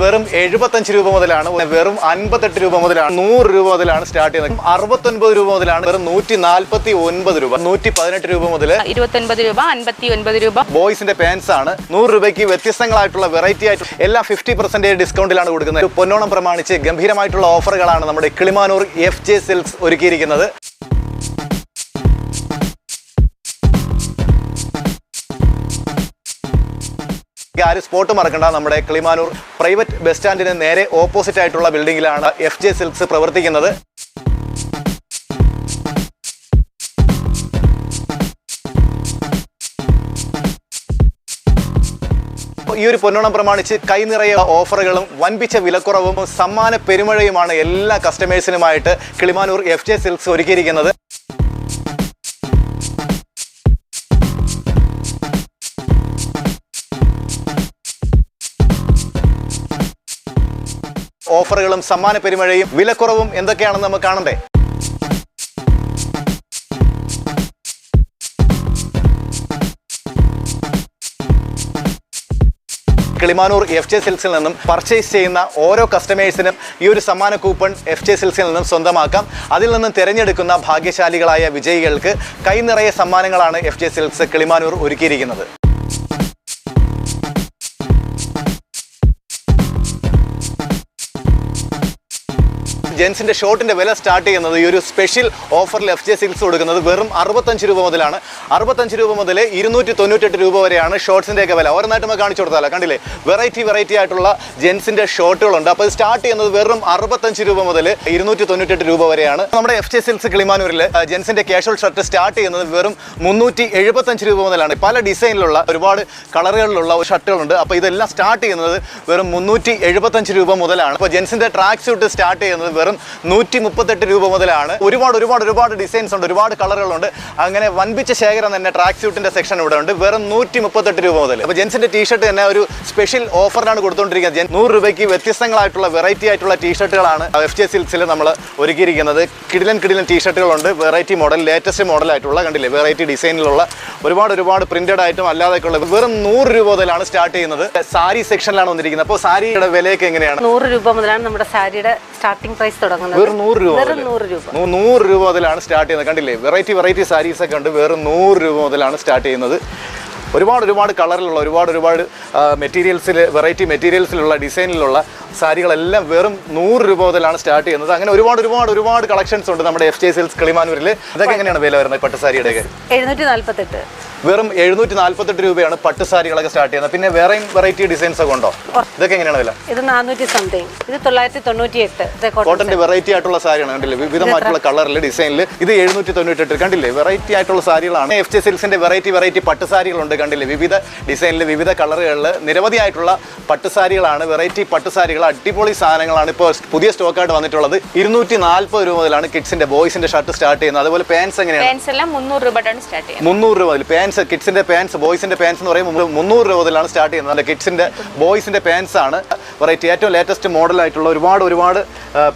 വെറും എഴുപത്തഞ്ച് രൂപ മുതലാണ്. വെറും അൻപത്തെട്ട് രൂപ മുതലാണ്. നൂറ് രൂപ മുതലാണ് സ്റ്റാർട്ട് ചെയ്യുന്നത്. അറുപത്തൊൻപത് രൂപ മുതലാണ്. വെറും നൂറ്റി നാൽപ്പത്തി ഒൻപത് രൂപ. നൂറ്റി പതിനെട്ട് രൂപ മുതൽ ഇരുപത്തൊൻപത് രൂപ അൻപത്തി ഒൻപത് രൂപ. ബോയ്സിന്റെ പാൻസ് ആണ്. നൂറ് രൂപയ്ക്ക് വ്യത്യസ്തങ്ങളായിട്ടുള്ള വെറൈറ്റി ആയിട്ട് എല്ലാം ഫിഫ്റ്റി പെർസെന്റേജ് ഡിസ്കൗണ്ടിലാണ് കൊടുക്കുന്നത്. പൊന്നോണം പ്രമാണിച്ച് ഗംഭീരമായിട്ടുള്ള ഓഫറുകളാണ് നമ്മുടെ കിളിമാനൂർ എഫ് ജെ സിൽക്സ് ഒരുക്കിയിരിക്കുന്നത്. ആരും സ്പോട്ട് മറക്കണ്ട. നമ്മുടെ കിളിമാനൂർ പ്രൈവറ്റ് ബസ് സ്റ്റാൻഡിന് നേരെ ഓപ്പോസിറ്റ് ആയിട്ടുള്ള ബിൽഡിംഗിലാണ് എഫ് ജെ സിൽക്സ് പ്രവർത്തിക്കുന്നത്. ഈ ഒരു പൊന്നോണം പ്രമാണിച്ച് കൈ നിറയെ ഓഫറുകളും വൻപിച്ച വിലക്കുറവും സമ്മാന പെരുമഴയുമാണ് എല്ലാ കസ്റ്റമേഴ്സിനുമായിട്ട് കിളിമാനൂർ എഫ് ജെ സിൽക്സ് ഒരുക്കിയിരിക്കുന്നത്. ഓഫറുകളും സമ്മാന പെരുമഴയും വിലക്കുറവും എന്തൊക്കെയാണെന്ന് നമുക്ക് കാണണ്ടേ? കിളിമാനൂർ എഫ് ജെ സിൽസിൽ നിന്നും പർച്ചേസ് ചെയ്യുന്ന ഓരോ കസ്റ്റമേഴ്സിനും ഈ ഒരു സമ്മാന കൂപ്പൺ എഫ് ജെ സിൽസിൽ നിന്നും സ്വന്തമാക്കാം. അതിൽ നിന്നും തിരഞ്ഞെടുക്കുന്ന ഭാഗ്യശാലികളായ വിജയികൾക്ക് കൈനിറയെ സമ്മാനങ്ങളാണ് എഫ് ജെ സിൽസ് കിളിമാനൂർ ഒരുക്കിയിരിക്കുന്നത്. ജെൻസിന്റെ ഷോർട്ടിന്റെ വില സ്റ്റാർട്ട് ചെയ്യുന്നത് ഈ ഒരു സ്പെഷ്യൽ ഓഫറിൽ എഫ് ജെ സിൽസ് കൊടുക്കുന്നത് വെറും അറുപത്തഞ്ച് രൂപ മുതലാണ്. അറുപത്തഞ്ച് രൂപ മുതൽ ഇരുന്നൂറ്റി തൊണ്ണൂറ്റെട്ട് രൂപ വരെയാണ് ഷോർട്സിന്റെ ഒക്കെ വില. ഓരോന്നായിട്ട് നമുക്ക് കാണിച്ചു കൊടുത്താലോ? കണ്ടില്ലേ? വെറൈറ്റി വെറൈറ്റി ആയിട്ടുള്ള ജെൻസിന്റെ ഷോർട്ടുകളുണ്ട് അപ്പോൾ സ്റ്റാർട്ട് ചെയ്യുന്നത് വെറും അറുപത്തഞ്ച് രൂപ മുതൽ ഇരുന്നൂറ്റി തൊണ്ണൂറ്റെട്ട് രൂപ വരെയാണ്. നമ്മുടെ എഫ് ജെ സിൽസ് കിളിമാനൂരിൽ ജെൻസിന്റെ കാഷ്വൽ ഷർട്ട് സ്റ്റാർട്ട് ചെയ്യുന്നത് വെറും മുന്നൂറ്റി എഴുപത്തഞ്ച് രൂപ മുതലാണ്. പല ഡിസൈനിലുള്ള ഒരുപാട് കളറുകളിലുള്ള ഷർട്ടുകളുണ്ട്. അപ്പോൾ ഇതെല്ലാം സ്റ്റാർട്ട് ചെയ്യുന്നത് വെറും മുന്നൂറ്റി എഴുപത്തഞ്ച് രൂപ മുതലാണ്. അപ്പോൾ ജെൻസിന്റെ ട്രാക്ക് സ്യൂട്ട് സ്റ്റാർട്ട് ചെയ്യുന്നത് വെറും നൂറ്റി മുപ്പത്തെട്ട് രൂപ മുതലാണ്. ഒരുപാട് ഒരുപാട് ഒരുപാട് ഡിസൈൻസ് ഉണ്ട് ഒരുപാട് കളറുകളുണ്ട് അങ്ങനെ വൻപിച്ച ശേഖരം തന്നെ ട്രാക്ക് സ്യൂട്ടിന്റെ സെക്ഷൻ ഇവിടെ ഉണ്ട്. വെറും നൂറ്റി മുപ്പത്തെട്ട് രൂപ മുതൽ അപ്പോൾ ജെൻസിന്റെ ടീഷർട്ട് തന്നെ ഒരു സ്പെഷ്യൽ ഓഫറിനാണ് കൊടുത്തുകൊണ്ടിരിക്കുന്നത് നൂറ് രൂപയ്ക്ക് വ്യത്യസ്തങ്ങളായിട്ടുള്ള വെറൈറ്റി ആയിട്ടുള്ള ടീഷർട്ടുകളാണ് എഫ് ജെ സിൽസിൽ നമ്മൾ ഒരുക്കിയിരിക്കുന്നത്. കിടിലൻ കിടിലൻ ടീഷർട്ടുകളുണ്ട് വെറൈറ്റി മോഡൽ ലേറ്റസ്റ്റ് മോഡലായിട്ടുള്ള കണ്ടില്ലേ? വെറൈറ്റി ഡിസൈനിലുള്ള ഒരുപാട് ഒരുപാട് പ്രിന്റഡ് ആയിട്ടും അല്ലാതെയൊക്കെയുള്ള വെറും നൂറ് രൂപ മുതലാണ് സ്റ്റാർട്ട് ചെയ്യുന്നത്. സാരി സെക്ഷനിലാണ് വന്നിരിക്കുന്നത്. അപ്പോൾ സാരിയുടെ വിലയൊക്കെ എങ്ങനെയാണ്? നൂറ് രൂപ മുതലാണ് നമ്മുടെ സാരിയുടെ സ്റ്റാർട്ടിംഗ് പ്രൈസ് തുടങ്ങുന്നത്? വെറും നൂറ് രൂപ വെറും. നൂറ് രൂപ. നൂ- നൂറ് രൂപ മുതലാണ് സ്റ്റാർട്ട് ചെയ്യുന്നത്. കണ്ടില്ലേ? വെറൈറ്റി വെറൈറ്റി സാരീസ് ഒക്കെ ഉണ്ട്. വെറും നൂറ് രൂപ മുതലാണ് സ്റ്റാർട്ട് ചെയ്യുന്നത്. ഒരുപാട് ഒരുപാട് കളറിലുള്ള ഒരുപാട് ഒരുപാട് മെറ്റീരിയൽസിൽ വെറൈറ്റി മെറ്റീരിയൽസിലുള്ള ഡിസൈനിലുള്ള സാരികളെല്ലാം വെറും നൂറ് രൂപ മുതലാണ് സ്റ്റാർട്ട് ചെയ്യുന്നത്. അങ്ങനെ ഒരുപാട് ഒരുപാട് ഒരുപാട് കളക്ഷൻസ് ഉണ്ട് നമ്മുടെ എഫ് ജെ സെൽസ് കിളിമാനൂരിൽ അതൊക്കെ എങ്ങനെയാണ് വില വരുന്നത്? പട്ടുസാരിയുടെയൊക്കെ? എഴുന്നൂറ്റി നാല്പത്തെട്ട് വെറും എഴുന്നൂറ്റി നാല്പത്തെട്ട് രൂപയാണ് പട്ട് സാരികളൊക്കെ സ്റ്റാർട്ട് ചെയ്യുന്നത്. പിന്നെ വേറെയും വെറൈറ്റി ഡിസൈൻസ് ഒക്കെ ഉണ്ടോ? ഇതൊക്കെ എങ്ങനെയാണ് വില? ഇത് നാനൂറ്റി സംതിങ് ഇത് തൊള്ളായിരത്തി തൊണ്ണൂറ്റി എട്ട് കോട്ടന്റെ വെറൈറ്റി ആയിട്ടുള്ള സാരിയാണ് കണ്ടില്ലേ? വിവിധമായിട്ടുള്ള കളറിൽ ഡിസൈനിൽ ഇത് എഴുന്നൂറ്റി തൊണ്ണൂറ്റെട്ട് കണ്ടില്ലേ? വെറൈറ്റി ആയിട്ടുള്ള സാരികളാണ്. എഫ് ജെ സിൽസിന്റെ വെറൈറ്റി വെറൈറ്റി പട്ട് സാരികളുണ്ട് കണ്ടില്ലേ? വിവിധ ഡിസൈനിൽ വിവിധ കളറുകളിൽ നിരവധി ആയിട്ടുള്ള പട്ടുസാരികളാണ്. വെറൈറ്റി പട്ട് സാരികൾ അടിപൊളി സാധനങ്ങളാണ് ഇപ്പോൾ പുതിയ സ്റ്റോക്കായിട്ട് വന്നിട്ടുള്ളത്. ഇരുന്നൂറ്റി നാല്പത് രൂപ മുതലാണ് കിഡ്സിന്റെ ബോയ്സിന്റെ ഷർട്ട് സ്റ്റാർട്ട് ചെയ്യുന്നത്. അതുപോലെ പാൻസ് എങ്ങനെയാണ്? പാൻസ് എല്ലാം മുന്നൂറ് രൂപ മുതൽ. പാൻസ് കിഡ്സിന്റെ പാൻസ് ബോയ്സിന്റെ പാൻസ് എന്ന് പറയുമ്പോൾ മുന്നൂറ് രൂപ മുതലാണ് സ്റ്റാർട്ട് ചെയ്യുന്നത് കിഡ്സിന്റെ ബോയ്സിന്റെ പാൻസ് ആണ്. വെറൈറ്റി ഏറ്റവും ലേറ്റസ്റ്റ് മോഡലായിട്ടുള്ള ഒരുപാട് ഒരുപാട്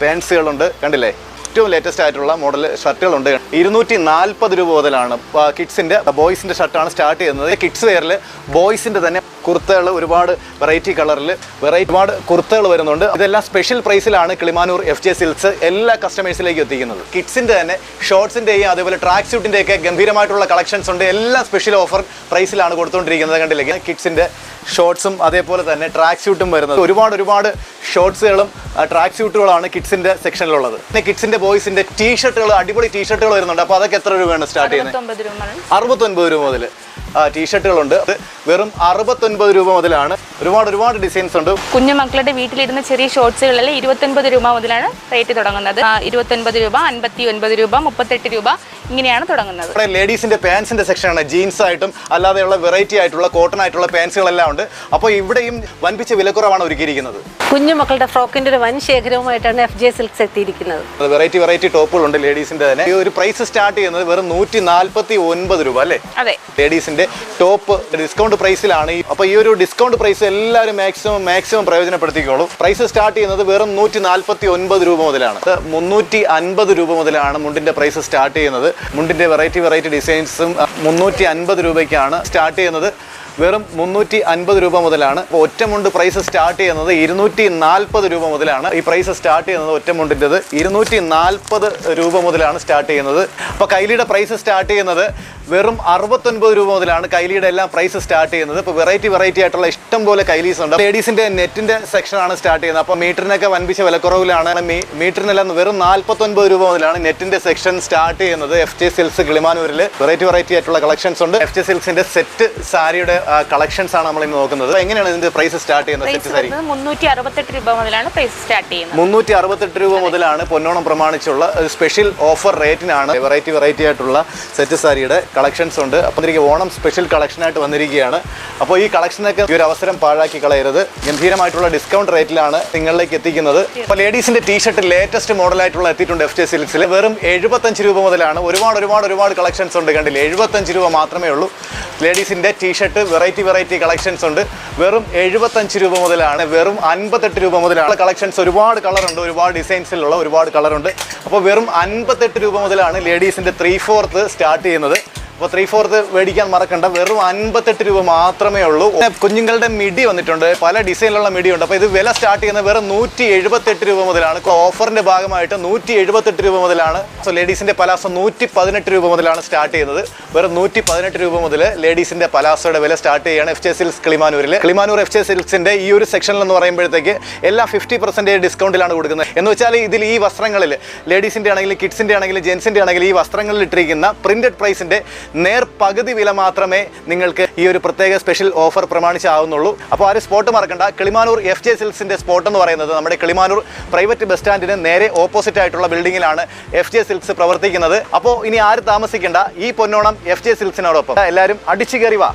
പാൻസുകളുണ്ട് കണ്ടില്ലേ? ഏറ്റവും ലേറ്റസ്റ്റ് ആയിട്ടുള്ള മോഡൽ ഷർട്ടുകളുണ്ട് ഇരുന്നൂറ്റി നാൽപ്പത് രൂപ മുതലാണ്. കിഡ്സിന്റെ ബോയ്സിന്റെ ഷർട്ടാണ് സ്റ്റാർട്ട് ചെയ്യുന്നത്. കിഡ്സ് വെയറിൽ ബോയ്സിന്റെ തന്നെ കുർത്തകൾ ഒരുപാട് വെറൈറ്റി കളറിൽ വെറൈറ്റി ഒരുപാട് കുർത്തകൾ വരുന്നുണ്ട്. ഇതെല്ലാം സ്പെഷ്യൽ പ്രൈസിലാണ് കിളിമാനൂർ എഫ് ജെ സിൽസ് എല്ലാ കസ്റ്റമേഴ്സിലേക്ക് എത്തിക്കുന്നത്. കിഡ്സിന്റെ തന്നെ ഷോർട്സിന്റെയും അതേപോലെ ട്രാക്ക് സ്യൂട്ടിന്റെയൊക്കെ ഗംഭീരമായിട്ടുള്ള കളക്ഷൻസ് ഉണ്ട്. എല്ലാം സ്പെഷ്യൽ ഓഫർ പ്രൈസിലാണ് കൊടുത്തുകൊണ്ടിരിക്കുന്നത് കണ്ടില്ലേ? കിഡ്സിന്റെ ഷോർട്സും അതേപോലെ തന്നെ ട്രാക്ക് സ്യൂട്ടും വരുന്നത്. ഒരുപാട് ഒരുപാട് ഷോർട്സുകളും ട്രാക്ക് സ്യൂട്ടുകളാണ് കിഡ്സിന്റെ സെക്ഷനിലുള്ളത്. പിന്നെ കിഡ്സിന്റെ ബോയ്സിന്റെ ടീഷർട്ടുകൾ അടിപൊളി ടീഷർട്ടുകൾ വരുന്നുണ്ട്. അപ്പോൾ അതൊക്കെ എത്ര രൂപയാണ് സ്റ്റാർട്ട് ചെയ്യുന്നത്? അറുപത്തൊൻപത് രൂപ മുതൽ ടീഷർട്ടുകളുണ്ട്. അത് വെറും അറുപത്തൊൻപത് രൂപ മുതലാണ്. ഒരുപാട് ഒരുപാട് ഡിസൈൻസ് ഉണ്ട്. കുഞ്ഞു മക്കളുടെ വീട്ടിലിരുന്ന ചെറിയ ഷോർട്സുകളല്ലേ ഇരുപത്തൊൻപത് രൂപ മുതലാണ് റേറ്റ് തുടങ്ങുന്നത്. ഇരുപത്തൊൻപത് രൂപ അൻപത്തി ഒൻപത് രൂപ മുപ്പത്തെട്ട് രൂപ ഇങ്ങനെയാണ് തുടങ്ങുന്നത്. ഇവിടെ ലേഡീസിന്റെ പാൻസിന്റെ സെക്ഷനാണ് ജീൻസ് ആയിട്ടും അല്ലാതെയുള്ള വെറൈറ്റി ആയിട്ടുള്ള കോട്ടൺ ആയിട്ടുള്ള പാൻസുകളെല്ലാം ഉണ്ട്. അപ്പോൾ ഇവിടെയും വൻപിച്ച വിലക്കുറവാണ് ഒരുക്കിയിരിക്കുന്നത്. കുഞ്ഞു മക്കളുടെ ഫ്രോക്കിന്റെ ഒരു വൻ ശേഖരവുമായിട്ടാണ് എഫ് ജെ സിൽക്സ് എത്തിയിരിക്കുന്നത്. വെറൈറ്റി വെറൈറ്റി ടോപ്പുകളുണ്ട് ലേഡീസിന്റെ തന്നെ. ഈ ഒരു പ്രൈസ് സ്റ്റാർട്ട് ചെയ്യുന്നത് വെറും നൂറ്റി നാൽപ്പത്തി ഒൻപത് രൂപ അല്ലേ? അതെ. ലേഡീസിന്റെ ടോപ്പ് ഡിസ്കൗണ്ട് പ്രൈസിലാണ് അപ്പോൾ ഈ ഒരു ഡിസ്കൗണ്ട് പ്രൈസ് എല്ലാവരും മാക്സിമം മാക്സിമം പ്രയോജനപ്പെടുത്തിക്കോളൂ. പ്രൈസ് സ്റ്റാർട്ട് ചെയ്യുന്നത് വെറും നൂറ്റി നാൽപ്പത്തി ഒൻപത് രൂപ മുതലാണ്. മുന്നൂറ്റി അൻപത് രൂപ മുതലാണ് മുണ്ടിന്റെ പ്രൈസ് സ്റ്റാർട്ട് ചെയ്യുന്നത്. മുണ്ടിന്റെ വെറൈറ്റി വെറൈറ്റി ഡിസൈൻസും മുന്നൂറ്റി അൻപത് രൂപയ്ക്കാണ് സ്റ്റാർട്ട് ചെയ്യുന്നത്. വെറും മുന്നൂറ്റി അൻപത് രൂപ മുതലാണ്. ഒറ്റമുണ്ട് പ്രൈസ് സ്റ്റാർട്ട് ചെയ്യുന്നത് ഇരുന്നൂറ്റി നാൽപ്പത് രൂപ മുതലാണ്. ഈ പ്രൈസ് സ്റ്റാർട്ട് ചെയ്യുന്നത് ഒറ്റമുണ്ടിന്റെത് ഇരുന്നൂറ്റി നാൽപ്പത് രൂപ മുതലാണ് സ്റ്റാർട്ട് ചെയ്യുന്നത്. അപ്പോൾ കൈലിയുടെ പ്രൈസ് സ്റ്റാർട്ട് ചെയ്യുന്നത് വെറും അറുപത്തൊൻപത് രൂപ മുതലാണ് കൈലിയുടെ എല്ലാം പ്രൈസ് സ്റ്റാർട്ട് ചെയ്യുന്നത്. ഇപ്പോൾ വെറൈറ്റി വെറൈറ്റി ആയിട്ടുള്ള ഇഷ്ടം പോലെ കൈലീസ് ഉണ്ട്. ലേഡീസിന്റെ നെറ്റിന്റെ സെക്ഷനാണ് സ്റ്റാർട്ട് ചെയ്യുന്നത്. അപ്പോൾ മീറ്ററിനൊക്കെ വൻപിച്ച വിലക്കുറവിലാണ്. മീറ്ററിനെല്ലാം വെറും നാൽപ്പത്തൊൻപത് രൂപ മുതലാണ് നെറ്റിന്റെ സെക്ഷൻ സ്റ്റാർട്ട് ചെയ്യുന്നത്. എഫ് ജെ സിൽസ് കിളിമാനൂരിൽ വെറൈറ്റി വെറൈറ്റി ആയിട്ടുള്ള കളക്ഷൻസ് ഉണ്ട്. എഫ് ജെ സിൽസിന്റെ സെറ്റ് സാരിയുടെ കളക്ഷൻസ് ആണ് നമ്മൾ ഇന്ന് നോക്കുന്നത് എങ്ങനെയാണ് ഇതിന്റെ പ്രൈസ് സ്റ്റാർട്ട് ചെയ്യുന്നത്? സെറ്റ് സാരി വരുന്നത് മുന്നൂറ്റി അറുപത്തെട്ട് രൂപ മുതലാണ് പ്രൈസ് സ്റ്റാർട്ട് ചെയ്യുന്നത്. മുന്നൂറ്റി അറുപത്തെട്ട് രൂപ മുതലാണ് പൊന്നോണം പ്രമാണിച്ചുള്ള സ്പെഷ്യൽ ഓഫർ റേറ്റിനാണ് വെറൈറ്റി വെറൈറ്റി ആയിട്ടുള്ള സെറ്റ് സാരിയുടെ കളക്ഷൻസ് ഉണ്ട്. അപ്പം എനിക്ക് ഓണം സ്പെഷ്യൽ കളക്ഷൻ ആയിട്ട് വന്നിരിക്കുകയാണ്. അപ്പോൾ ഈ കളക്ഷനൊക്കെ ഈ ഒരു അവസരം പാഴാക്കി കളയരുത്. ഗംഭീരമായിട്ടുള്ള ഡിസ്കൗണ്ട് റേറ്റിലാണ് നിങ്ങളിലേക്ക് എത്തിക്കുന്നത്. അപ്പോൾ ലേഡീസിന്റെ ടീഷർട്ട് ലേറ്റസ്റ്റ് മോഡലായിട്ടുള്ള എത്തിയിട്ടുണ്ട് എഫ് ജെ സിൽക്സിൽ വെറും എഴുപത്തഞ്ച് രൂപ മുതലാണ് ഒരുപാട് ഒരുപാട് ഒരുപാട് കളക്ഷൻസ് ഉണ്ട് കണ്ടില്ല? എഴുപത്തഞ്ച് രൂപ മാത്രമേ ഉള്ളൂ. ലേഡീസിന്റെ T shirt variety variety collections ഉണ്ട്. വെറും എഴുപത്തഞ്ച് രൂപ മുതലാണ് വെറും അൻപത്തെട്ട് രൂപ മുതലാണ്. കളക്ഷൻസ് ഒരുപാട് കളറുണ്ട് ഒരുപാട് ഡിസൈൻസിലുള്ള ഒരുപാട് കളറുണ്ട്. അപ്പോൾ വെറും അൻപത്തെട്ട് രൂപ മുതലാണ് ലേഡീസിന്റെ ത്രീ ഫോർത്ത് സ്റ്റാർട്ട് ചെയ്യുന്നത്. അപ്പോൾ ത്രീ ഫോർത്ത് മേടിക്കാൻ മറക്കണ്ട. വെറും അൻപത്തെട്ട് രൂപ മാത്രമേ ഉള്ളൂ. കുഞ്ഞുങ്ങളുടെ മിടി വന്നിട്ടുണ്ട്. പല ഡിസൈനിലുള്ള മിടി ഉണ്ട് അപ്പോൾ ഇത് വില സ്റ്റാർട്ട് ചെയ്യുന്നത് വെറും നൂറ്റി എഴുപത്തെട്ട് രൂപ മുതലാണ്. ഓഫറിന്റെ ഭാഗമായിട്ട് നൂറ്റി എഴുപത്തെട്ട് രൂപ മുതലാണ്. സോ ലേഡീസിന്റെ പലാസോ നൂറ്റി പതിനെട്ട് രൂപ മുതലാണ് സ്റ്റാർട്ട് ചെയ്യുന്നത്. വെറും നൂറ്റി പതിനെട്ട് രൂപ മുതൽ ലേഡീസിന്റെ പലാസോയുടെ വില സ്റ്റാർട്ട് ചെയ്യുകയാണ് എഫ് ജെ സിൽസ് കിളിമാനൂരിൽ കിളിമാനൂർ എഫ് ജെ സിൽസിന്റെ ഈ ഒരു സെക്ഷനിൽ എന്ന് പറയുമ്പോഴത്തേക്ക് എല്ലാം ഫിഫ്റ്റി പെർസെന്റേജ് ഡിസ്കൗണ്ടിലാണ് കൊടുക്കുന്നത്. എന്ന് വെച്ചാൽ ഇതിൽ ഈ വസ്ത്രങ്ങളിൽ ലേഡീസിന്റെ ആണെങ്കിലും കിഡ്സിന്റെ ആണെങ്കിലും ജെൻസിന്റെ ആണെങ്കിലും ഈ വസ്ത്രങ്ങളിൽ ഇട്ടിരിക്കുന്ന പ്രിന്റഡ് പ്രൈസിന്റെ നേർ പകുതി വില മാത്രമേ നിങ്ങൾക്ക് ഈ ഒരു പ്രത്യേക സ്പെഷ്യൽ ഓഫർ പ്രമാണിച്ചാവുന്നുള്ളൂ. അപ്പോൾ ആരും സ്പോട്ട് മറക്കണ്ട. കിളിമാനൂർ എഫ് ജെ സിൽസിന്റെ സ്പോട്ട് എന്ന് പറയുന്നത് നമ്മുടെ കിളിമാനൂർ പ്രൈവറ്റ് ബസ് സ്റ്റാൻഡിന് നേരെ ഓപ്പോസിറ്റ് ആയിട്ടുള്ള ബിൽഡിങ്ങിലാണ് എഫ് ജെ സിൽസ് പ്രവർത്തിക്കുന്നത്. അപ്പോൾ ഇനി ആര് താമസിക്കേണ്ട. ഈ പൊന്നോണം എഫ് ജെ സിൽസിനോടൊപ്പം എല്ലാവരും അടിച്ചു കയറി വാ.